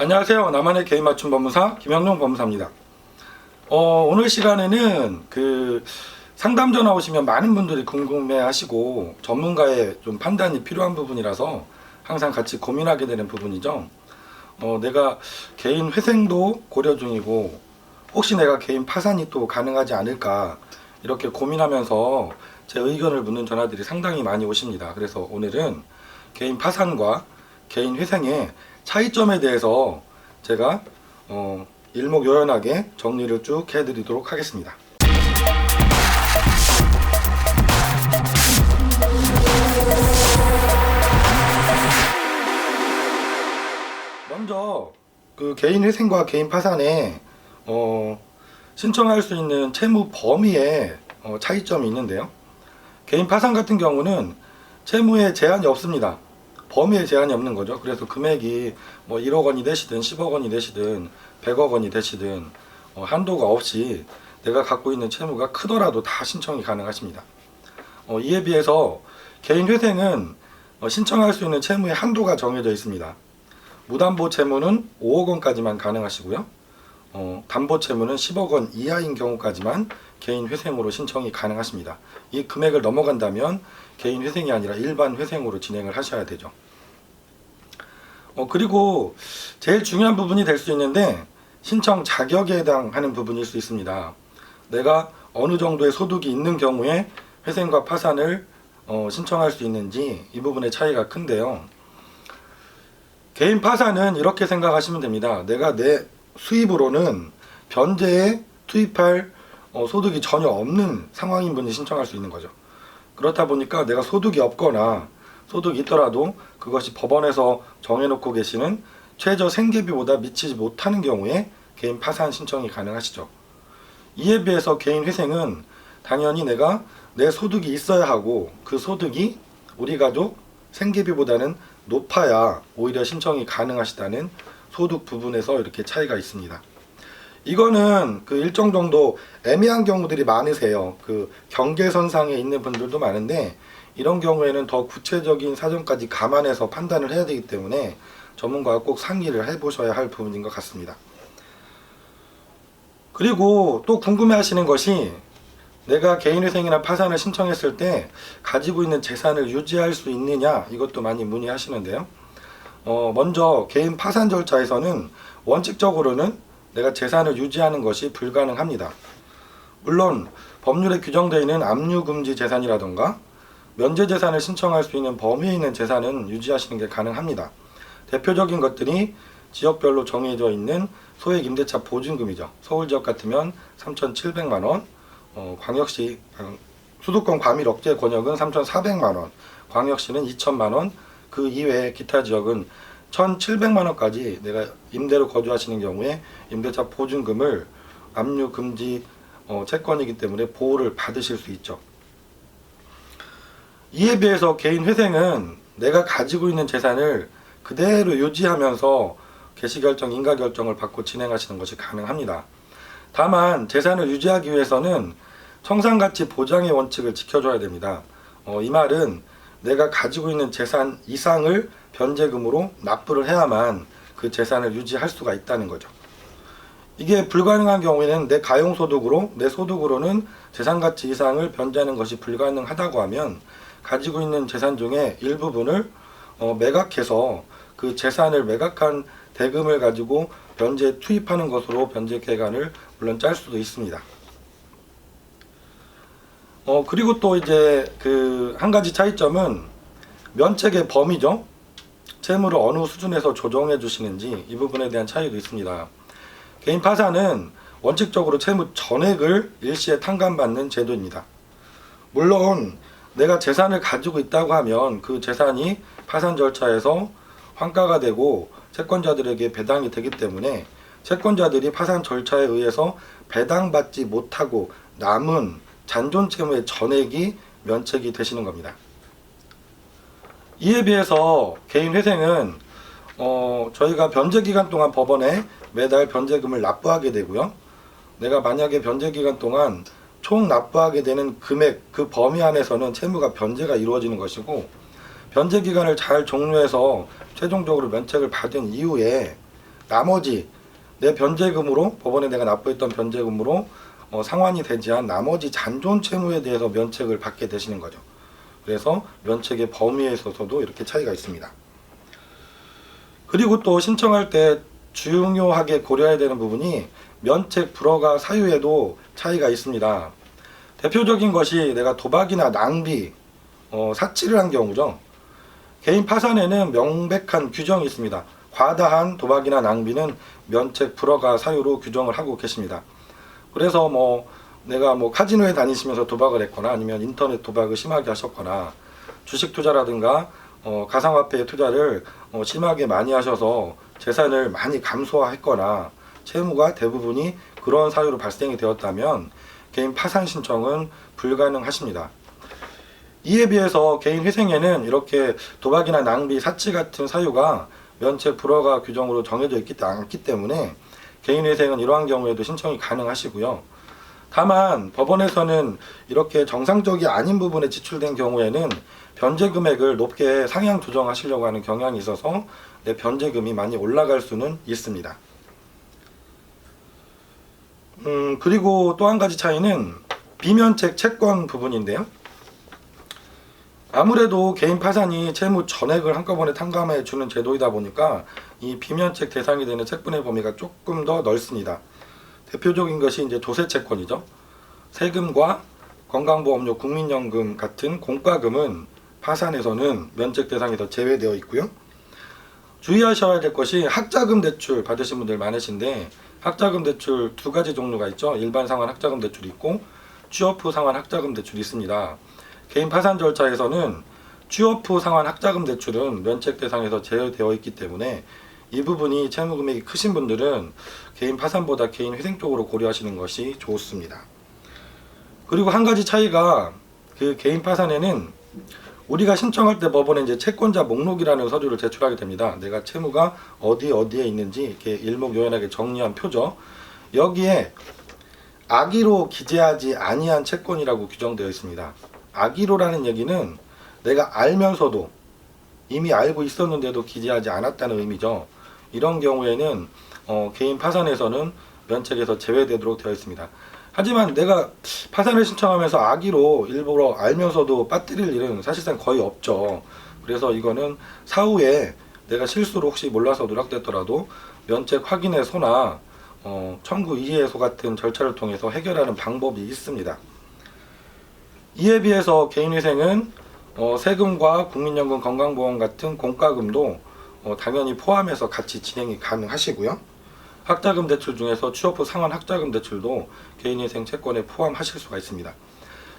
안녕하세요. 나만의 개인 맞춤 법무사 김영룡 법무사입니다. 어, 오늘 시간에는 그 상담 전화 오시면 많은 분들이 궁금해 하시고 전문가의 좀 판단이 필요한 부분이라서 항상 같이 고민하게 되는 부분이죠. 어, 내가 개인 회생도 고려 중이고 혹시 내가 개인 파산이 또 가능하지 않을까 이렇게 고민하면서 제 의견을 묻는 전화들이 상당히 많이 오십니다. 그래서 오늘은 개인 파산과 개인 회생의 차이점에 대해서 제가 어, 일목요연하게 정리를 쭉 해드리도록 하겠습니다. 먼저 그 개인 회생과 개인 파산에 어, 신청할 수 있는 채무 범위에 어, 차이점이 있는데요. 개인 파산 같은 경우는 채무에 제한이 없습니다. 범위에 제한이 없는 거죠. 그래서 금액이 뭐 1억 원이 되시든 10억 원이 되시든 100억 원이 되시든 어, 한도가 없이 내가 갖고 있는 채무가 크더라도 다 신청이 가능하십니다. 어, 이에 비해서 개인 회생은 어, 신청할 수 있는 채무의 한도가 정해져 있습니다. 무담보 채무는 5억 원까지만 가능하시고요. 어, 담보 채무는 10억 원 이하인 경우까지만 개인 회생으로 신청이 가능하십니다. 이 금액을 넘어간다면 개인 회생이 아니라 일반 회생으로 진행을 하셔야 되죠. 어, 그리고 제일 중요한 부분이 될 수 있는데 신청 자격에 해당하는 부분일 수 있습니다. 내가 어느 정도의 소득이 있는 경우에 회생과 파산을 어, 신청할 수 있는지 이 부분의 차이가 큰데요. 개인 파산은 이렇게 생각하시면 됩니다. 내가 내 수입으로는 변제에 투입할 어, 소득이 전혀 없는 상황인 분이 신청할 수 있는 거죠. 그렇다 보니까 내가 소득이 없거나 소득이 있더라도 그것이 법원에서 정해놓고 계시는 최저 생계비보다 미치지 못하는 경우에 개인 파산 신청이 가능하시죠. 이에 비해서 개인 회생은 당연히 내가 내 소득이 있어야 하고 그 소득이 우리 가족 생계비보다는 높아야 오히려 신청이 가능하시다는 소득 부분에서 이렇게 차이가 있습니다. 이거는 그 일정 정도 애매한 경우들이 많으세요. 그 경계선상에 있는 분들도 많은데 이런 경우에는 더 구체적인 사정까지 감안해서 판단을 해야 되기 때문에 전문가와 꼭 상의를 해보셔야 할 부분인 것 같습니다. 그리고 또 궁금해 하시는 것이 내가 개인회생이나 파산을 신청했을 때 가지고 있는 재산을 유지할 수 있느냐 이것도 많이 문의하시는데요. 어, 먼저 개인 파산 절차에서는 원칙적으로는 내가 재산을 유지하는 것이 불가능합니다. 물론 법률에 규정되어 있는 압류 금지 재산이라던가 면제 재산을 신청할 수 있는 범위에 있는 재산은 유지하시는 게 가능합니다. 대표적인 것들이 지역별로 정해져 있는 소액 임대차 보증금이죠. 서울 지역 같으면 3,700만 원, 어, 광역시 어, 수도권 과밀 억제 권역은 3,400만 원, 광역시는 2천만 원, 그 이외에 기타 지역은 1,700만 원까지 내가 임대로 거주하시는 경우에 임대차 보증금을 압류 금지 어, 채권이기 때문에 보호를 받으실 수 있죠. 이에 비해서 개인 회생은 내가 가지고 있는 재산을 그대로 유지하면서 개시결정, 인가결정을 받고 진행하시는 것이 가능합니다. 다만 재산을 유지하기 위해서는 청산가치 보장의 원칙을 지켜줘야 됩니다. 어, 이 말은 내가 가지고 있는 재산 이상을 변제금으로 납부를 해야만 그 재산을 유지할 수가 있다는 거죠. 이게 불가능한 경우에는 내 가용소득으로 내 소득으로는 재산가치 이상을 변제하는 것이 불가능하다고 하면 가지고 있는 재산 중에 일부분을 어, 매각해서 그 재산을 매각한 대금을 가지고 변제 투입하는 것으로 변제 기간을 물론 짤 수도 있습니다. 어 그리고 또 이제 그 한 가지 차이점은 면책의 범위죠. 채무를 어느 수준에서 조정해 주시는지 이 부분에 대한 차이도 있습니다. 개인 파산은 원칙적으로 채무 전액을 일시에 탕감받는 제도입니다. 물론 내가 재산을 가지고 있다고 하면 그 재산이 파산 절차에서 환가가 되고 채권자들에게 배당이 되기 때문에 채권자들이 파산 절차에 의해서 배당받지 못하고 남은 잔존 채무의 전액이 면책이 되시는 겁니다. 이에 비해서 개인 회생은 어, 저희가 변제 기간 동안 법원에 매달 변제금을 납부하게 되고요. 내가 만약에 변제 기간 동안 총 납부하게 되는 금액 그 범위 안에서는 채무가 변제가 이루어지는 것이고 변제 기간을 잘 종료해서 최종적으로 면책을 받은 이후에 나머지 내 변제금으로 법원에 내가 납부했던 변제금으로 어, 상환이 되지 않은 나머지 잔존 채무에 대해서 면책을 받게 되시는 거죠. 그래서 면책의 범위에 있어서도 이렇게 차이가 있습니다. 그리고 또 신청할 때 중요하게 고려해야 되는 부분이 면책 불허가 사유에도 차이가 있습니다. 대표적인 것이 내가 도박이나 낭비, 어, 사치를 한 경우죠. 개인 파산에는 명백한 규정이 있습니다. 과다한 도박이나 낭비는 면책 불허가 사유로 규정을 하고 계십니다. 그래서 뭐 내가 뭐 카지노에 다니시면서 도박을 했거나 아니면 인터넷 도박을 심하게 하셨거나 주식 투자라든가 어, 가상화폐 투자를 어, 심하게 많이 하셔서 재산을 많이 감소했거나 채무가 대부분이 그런 사유로 발생이 되었다면 개인 파산 신청은 불가능하십니다. 이에 비해서 개인 회생에는 이렇게 도박이나 낭비, 사치 같은 사유가 면책 불허가 규정으로 정해져 있기 않기 때문에 개인 회생은 이러한 경우에도 신청이 가능하시고요. 다만 법원에서는 이렇게 정상적이 아닌 부분에 지출된 경우에는 변제 금액을 높게 상향 조정하시려고 하는 경향이 있어서 내 변제금이 많이 올라갈 수는 있습니다. 음, 그리고 또 한 가지 차이는 비면책 채권 부분인데요. 아무래도 개인 파산이 채무 전액을 한꺼번에 탕감해 주는 제도이다 보니까 이 비면책 대상이 되는 채권의 범위가 조금 더 넓습니다. 대표적인 것이 이제 조세 채권이죠. 세금과 건강보험료, 국민연금 같은 공과금은 파산에서는 면책 대상에서 제외되어 있고요. 주의하셔야 될 것이 학자금 대출 받으신 분들 많으신데 학자금 대출 두 가지 종류가 있죠. 일반 상환 학자금 대출이 있고 취업 후 상환 학자금 대출이 있습니다. 개인 파산 절차에서는 취업 후 상환 학자금 대출은 면책 대상에서 제외되어 있기 때문에 이 부분이 채무 금액이 크신 분들은 개인 파산보다 개인 회생 쪽으로 고려하시는 것이 좋습니다. 그리고 한 가지 차이가 그 개인 파산에는 우리가 신청할 때 법원에 이제 채권자 목록이라는 서류를 제출하게 됩니다. 내가 채무가 어디 어디에 있는지 이렇게 일목요연하게 정리한 표죠. 여기에 악의로 기재하지 아니한 채권이라고 규정되어 있습니다. 악의로라는 얘기는 내가 알면서도 이미 알고 있었는데도 기재하지 않았다는 의미죠. 이런 경우에는 어, 개인 파산에서는 면책에서 제외되도록 되어 있습니다. 하지만 내가 파산을 신청하면서 악의로 일부러 알면서도 빠뜨릴 일은 사실상 거의 없죠. 그래서 이거는 사후에 내가 실수로 혹시 몰라서 누락됐더라도 면책 확인의 소나 어, 청구 이해소 같은 절차를 통해서 해결하는 방법이 있습니다. 이에 비해서 개인회생은 어, 세금과 국민연금 건강보험 같은 공과금도 어, 당연히 포함해서 같이 진행이 가능하시고요. 학자금 대출 중에서 취업 후 상환 학자금 대출도 개인회생 채권에 포함하실 수가 있습니다.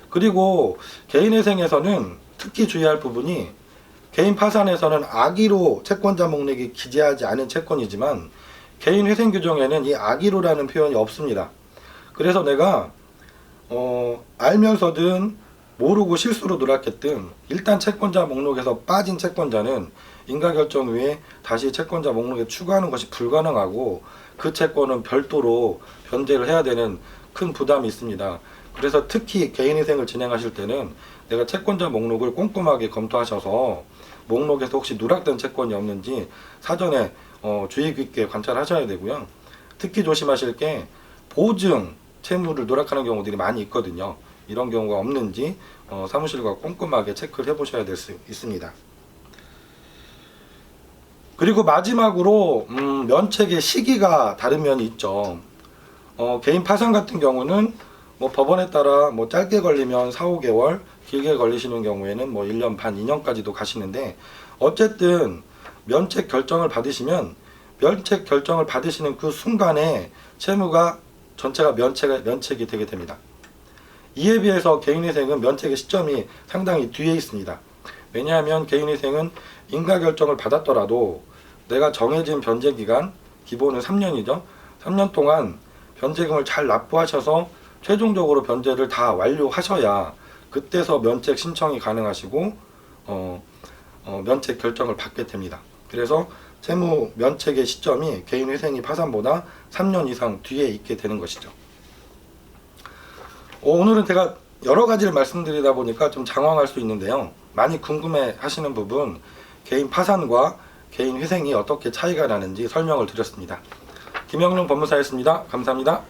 그리고 개인회생에서는 특히 주의할 부분이 개인 파산에서는 악의로 채권자 목록에 기재하지 않은 채권이지만 개인회생 규정에는 이 악의로라는 표현이 없습니다. 그래서 내가 어, 알면서든 모르고 실수로 누락했든 일단 채권자 목록에서 빠진 채권자는 인가결정 후에 다시 채권자 목록에 추가하는 것이 불가능하고 그 채권은 별도로 변제를 해야 되는 큰 부담이 있습니다. 그래서 특히 개인회생을 진행하실 때는 내가 채권자 목록을 꼼꼼하게 검토하셔서 목록에서 혹시 누락된 채권이 없는지 사전에 어, 주의 깊게 관찰하셔야 되고요. 특히 조심하실 게 보증 채무를 누락하는 경우들이 많이 있거든요. 이런 경우가 없는지 어, 사무실과 꼼꼼하게 체크를 해보셔야 될 수 있습니다. 그리고 마지막으로 음, 면책의 시기가 다른 면이 있죠. 어, 개인 파산 같은 경우는 뭐 법원에 따라 뭐 짧게 걸리면 4, 5개월, 길게 걸리시는 경우에는 뭐 1년 반, 2년까지도 가시는데 어쨌든 면책 결정을 받으시면 면책 결정을 받으시는 그 순간에 채무가 전체가 면책, 면책이 되게 됩니다. 이에 비해서 개인회생은 면책의 시점이 상당히 뒤에 있습니다. 왜냐하면 개인회생은 인가 결정을 받았더라도 내가 정해진 변제 기간, 기본은 3년이죠. 3년 동안 변제금을 잘 납부하셔서 최종적으로 변제를 다 완료하셔야 그때서 면책 신청이 가능하시고 어, 어, 면책 결정을 받게 됩니다. 그래서 채무 면책의 시점이 개인 회생이 파산보다 3년 이상 뒤에 있게 되는 것이죠. 어, 오늘은 제가 여러 가지를 말씀드리다 보니까 좀 장황할 수 있는데요. 많이 궁금해 하시는 부분 개인 파산과 개인 회생이 어떻게 차이가 나는지 설명을 드렸습니다. 김영룡 법무사였습니다. 감사합니다.